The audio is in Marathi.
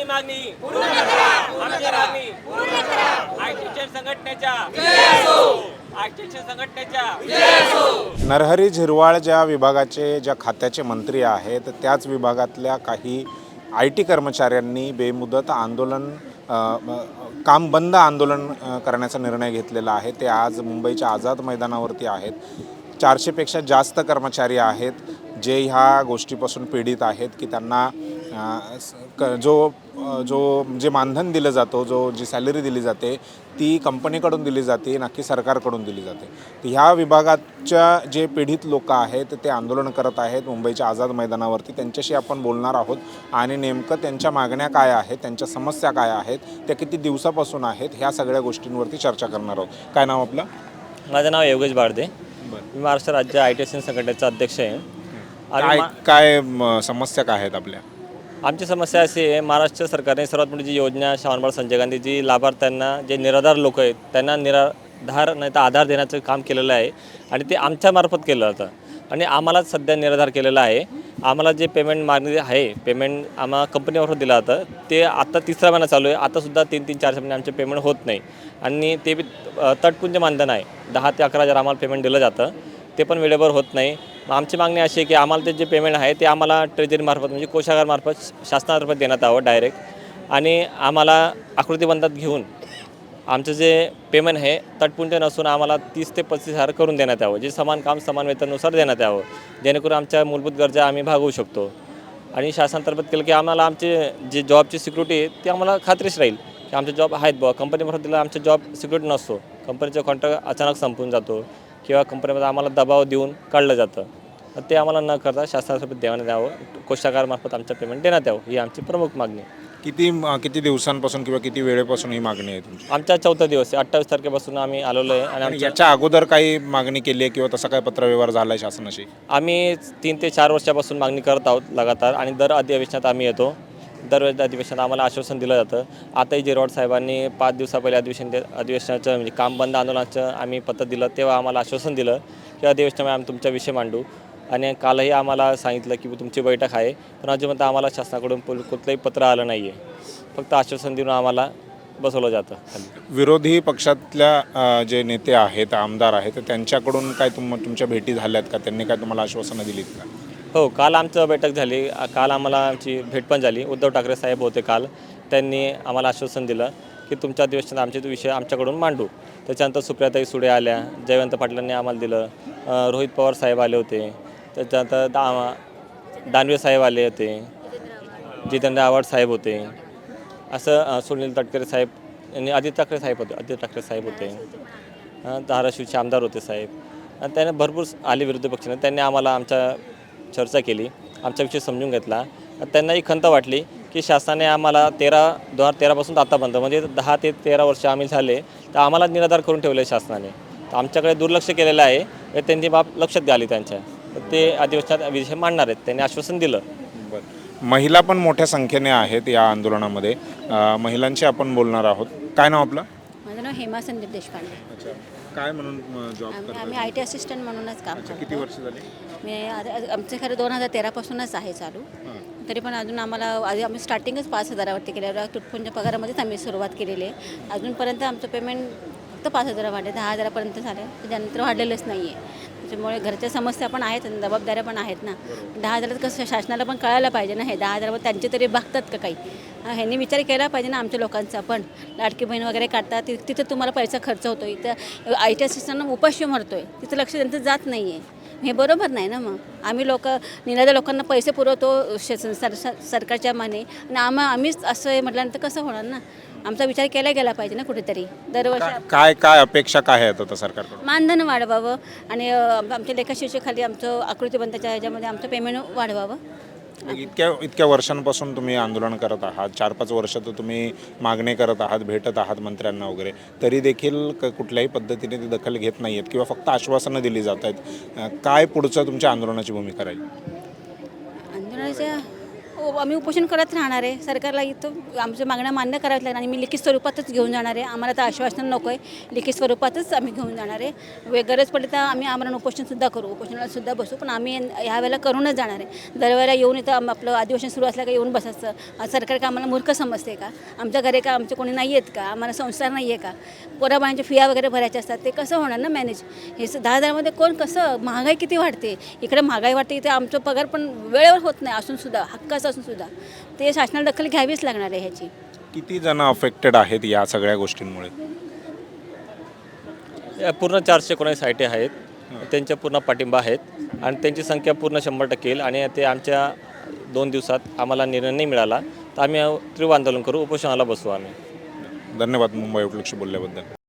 आमची मागणी. आमची मागणी. आयटीच्या संघटनेच्या. नरहरी झिरवाळ ज्या विभागाचे ज्या खात्याचे मंत्री आहेत त्याच विभागातल्या काही आय टी कर्मचाऱ्यांनी बेमुदत आंदोलन काम बंद आंदोलन करण्याचा निर्णय घेतलेला आहे. ते आज मुंबईच्या आझाद मैदानावरती आहेत. चारशेपेक्षा जास्त कर्मचारी आहेत. जे ह्या गोष्टीपासून पीडित आहेत की त्यांना जो जो जे मानधन दिलं जातो जो जी सॅलरी दिली जाते ती कंपनीकडून दिली जाते नक्की सरकारकडून दिली जाते. तर ह्या विभागाच्या जे पीडित लोक आहेत ते आंदोलन करत आहेत मुंबईच्या आझाद मैदानावरती. त्यांच्याशी आपण बोलणार आहोत आणि नेमकं त्यांच्या मागण्या काय आहेत त्यांच्या समस्या काय आहेत त्या किती दिवसापासून आहेत ह्या सगळ्या गोष्टींवरती चर्चा करणार आहोत. काय नाव आपलं? माझं नाव योगेश बारदे बरं. मी महाराष्ट्र राज्य आय टी एस संघटनेचा अध्यक्ष आहे. काय काय म, समस्या काय आहेत आपल्या? आमची समस्या अशी आहे महाराष्ट्र सरकारने सर्वात मोठी जी योजना श्रावणबाळ संजय गांधी जी लाभार्थ्यांना जे निराधार लोक आहेत त्यांना निराधार नाही तर आधार देण्याचं काम केलेलं आहे आणि ते आमच्यामार्फत केलं जातं. आणि आम्हाला सध्या निराधार केलेलं आहे. आम्हाला जे पेमेंट मागणी आहे पेमेंट आम्हाला कंपनीमार्फत दिलं जातं. ते आता तिसरा महिना चालू आहे. आतासुद्धा तीन तीन चार महिने आमचे पेमेंट होत नाही. आणि ते बी अ, तटपुंज मानधन आहे. दहा ते अकरा हजार आम्हाला पेमेंट दिलं जातं. ते पण वेळेवर होत नाही. आमची मागणी अशी आहे की आम्हाला ते जे पेमेंट आहे ते आम्हाला ट्रेजरीमार्फत म्हणजे कोषागारमार्फत शासनामार्फत देण्यात यावं डायरेक्ट आणि आम्हाला आकृतीबंधात घेऊन आमचं जे पेमेंट आहे तटपुंज नसून आम्हाला तीस ते पस्तीस हजार करून देण्यात यावं. जे समान काम समान वेतनानुसार देण्यात यावं. जेणेकरून आमच्या मूलभूत गरजा आम्ही भागवू शकतो. आणि शासनातर्फत केलं की आम्हाला आमचे जे जॉबची सिक्युरिटी आहे ती आम्हाला खात्रीच राहील. की आमचे जॉब आहेत बुवा. कंपनीमार्फत दिला आमचा जॉब सिक्युरिटी नसतो. कंपनीचा कॉन्ट्रॅक्ट अचानक संपून जातो. किंवा कंपनीमध्ये आम्हाला दबाव देऊन काढलं जातं. ते आम्हाला न करता शासनासोबत देण्यात यावं कोषागारमार्फत आमचं पेमेंट देण्यात यावं ही आमची प्रमुख मागणी. आहे किती किती दिवसांपासून किंवा किती वेळेपासून ही मागणी आहे तुमची? आमचा चौथा दिवस आहे. अठ्ठावीस तारखेपासून आम्ही आलेलो आहे आणि आणि आमच्या याच्या अगोदर काही मागणी केली आहे किंवा तसा काय पत्रव्यवहार झाला आहे शासनाशी? आम्ही तीन ते चार वर्षापासून मागणी करत आहोत लगातार आणि दर अधिवेशनात आम्ही येतो. दर अधिवेशनात आम्हाला आश्वासन दिलं जातं. आताही जिरवाड साहेबांनी पाच दिवसा पहिले अधिवेशन दे- अधिवेशनाचं म्हणजे काम बंद आंदोलनाचं आम्ही पत्र दिलं तेव्हा आम्हाला आश्वासन दिलं की अधिवेशनामध्ये आम्ही तुमचा विषय मांडू. आणि कालही आम्हाला सांगितलं की तुमची बैठक आहे पण अजून आम्हाला शासनाकडून पुल- कुठलंही पत्र आलं नाही आहे फक्त आश्वासन देऊन आम्हाला बसवलं जातं विरोधी पक्षातल्या जे नेते आहेत आमदार आहेत तर त्यांच्याकडून काय तुम तुमच्या भेटी झाल्यात का? त्यांनी काय तुम्हाला आश्वासनं दिलीत का? हो काल आमचं बैठक झाली. काल आम्हाला आमची भेट पण झाली. उद्धव ठाकरे साहेब होते काल. त्यांनी आम्हाला आश्वासन दिलं की तुमच्या अधिवेशनात आमचे तो विषय आमच्याकडून मांडू. त्याच्यानंतर सुप्रियाताई सुडे आल्या जयवंत पाटलांनी आम्हाला दिलं. रोहित पवार साहेब आले होते. त्याच्यानंतर दा दानवे साहेब आले होते. जितेंद्र आव्हाड साहेब होते. असं सुनील तटकरे साहेब यांनी आदित्य ठाकरे साहेब होते. आदित्य ठाकरे साहेब होते. धाराशिवचे आमदार होते साहेब. आणि त्याने भरपूर आले विरोधी पक्षाने. त्यांनी आम्हाला आमच्या चर्चा केली. आमचा विषय समजून घेतला. त्यांनाही खंत वाटली की शासनाने आम्हाला तेरा दोन हजार तेरापासून आतापर्यंत म्हणजे दहा ते तेरा वर्ष आम्ही झाले तर आम्हाला निराधार करून ठेवले शासनाने. तर आमच्याकडे दुर्लक्ष केलेलं आहे. हे त्यांची बाब लक्षात घ्याली त्यांच्या. ते अधिवेशनात विषय मांडणार आहेत. त्यांनी आश्वासन दिलं. बरं. महिला पण मोठ्या संख्येने आहेत या आंदोलनामध्ये. अ, महिलांशी आपण बोलणार आहोत. काय नाव आपलं? माझं नाव हेमा संदीप देशपांडे. अच्छा. काय म्हणून जॉब आम्ही आम्ही आय टी असिस्टंट म्हणूनच काम किती करतो वर्ष झाली? मी आमचं खरं दोन हजार तेरापासूनच आहे चालू. तरी पण अजून आम्हाला आधी आम्ही स्टार्टिंगच पाच हजारावरती केल्यावर तुटपुंज पगारामध्येच आम्ही सुरुवात केलेली आहे. अजूनपर्यंत आमचं पेमेंट फक्त पाच हजार वाढले. दहा हजारापर्यंत झालं. त्याच्यानंतर वाढलेलंच नाही आहे त्याच्यामुळे घरच्या समस्या पण आहेत आणि जबाबदाऱ्या पण आहेत ना. दहा हजारात कसं शासनाला पण कळायला पाहिजे ना हे. दहा हजारावर त्यांचे तरी बघतात का काही? ह्यांनी विचार केला पाहिजे ना आमच्या लोकांचा पण. लाडकी बहीण वगैरे काढतात ति- तिथं तुम्हाला पैसा खर्च होतो इथं आय टी असिस्टंट उपाशी मरतोय. तिथं लक्ष त्यांचं जात नाही आहे हे बरोबर नाही ना मग. आम्ही लोक निराध्या लोकांना पैसे पुरवतो सर सर- सरकारच्या माने. आणि आम्हा आम्हीच असं आहे म्हटल्यानंतर कसं होणार ना? आमचा विचार केला गेला पाहिजे ना कुठेतरी. दरवर्षी काय काय अपेक्षा काय आहेत आता सरकारकडून? मानधन वाढवावं आणि अ, आमच्या लेखाशीच्या खाली आमचं आकृतीबंधाच्या ह्याच्यामध्ये आमचं पेमेंट वाढवावं. इतक्या इतक्या वर्षांपासून तुम्ही आंदोलन करत आहात. चार पाच वर्ष तर तुम्ही मागणी करत आहात भेटत आहात मंत्र्यांना वगैरे. तरी देखील क कुठल्याही पद्धतीने ती दखल घेत नाही आहेत किंवा फक्त आश्वासनं दिली जात आहेत. अं, काय पुढचं तुमच्या आंदोलनाची भूमिका राहील? आंदोलनाच्या हो, आम्ही उपोषण करत राहणार आहे. सरकारला इथं आमच्या मागण्या मान्य कराव्याच लागणार. आणि मी लिखित स्वरूपातच घेऊन जाणार आहे. आम्हाला तर आश्वासन नको आहे लिखित स्वरूपातच आम्ही घेऊन जाणार आहे. वे गरज पडली तर आम्ही आमरण उपोषणसुद्धा करू. उपोषणाला सुद्धा बसू. पण आम्ही ह्या वेळेला करूनच जाणार आहे. दरवेळेला येऊन इथं आपलं अधिवेशन सुरू असलं का येऊन बसायचं. सरकार का आम्हाला मूर्ख समजते का? आमच्या घरी का? आमचे कोणी नाही आहेत का? आम्हाला संस्कार नाही आहे का? पोराबाळांच्या फिया वगैरे भरायच्या असतात. ते कसं होणार ना मॅनेज हे दहा हजारामध्ये कोण कसं? महागाई किती वाढते? इकडे महागाई वाढते इथे आमचं पगार पण वेळेवर होत नाही. असून सुद्धा हक्काचं असून सुद्धा ते शासनाला दखल घ्यावीच लागणार आहे ह्याची. किती जण अफेक्टेड आहेत या सगळ्या गोष्टींमुळे? या पूर्ण चारशे एकोणीस आय टी आहेत त्यांच्या पूर्ण पाठिंबा आहेत. आणि त्यांची संख्या पूर्ण शंभर टक्के येईल. आणि ते आमच्या दोन दिवसात आम्हाला निर्णय नाही मिळाला. तर आम्ही तीव्र आंदोलन करू. उपोषणाला बसू आम्ही. धन्यवाद मुंबई उपलक्ष बोलल्याबद्दल.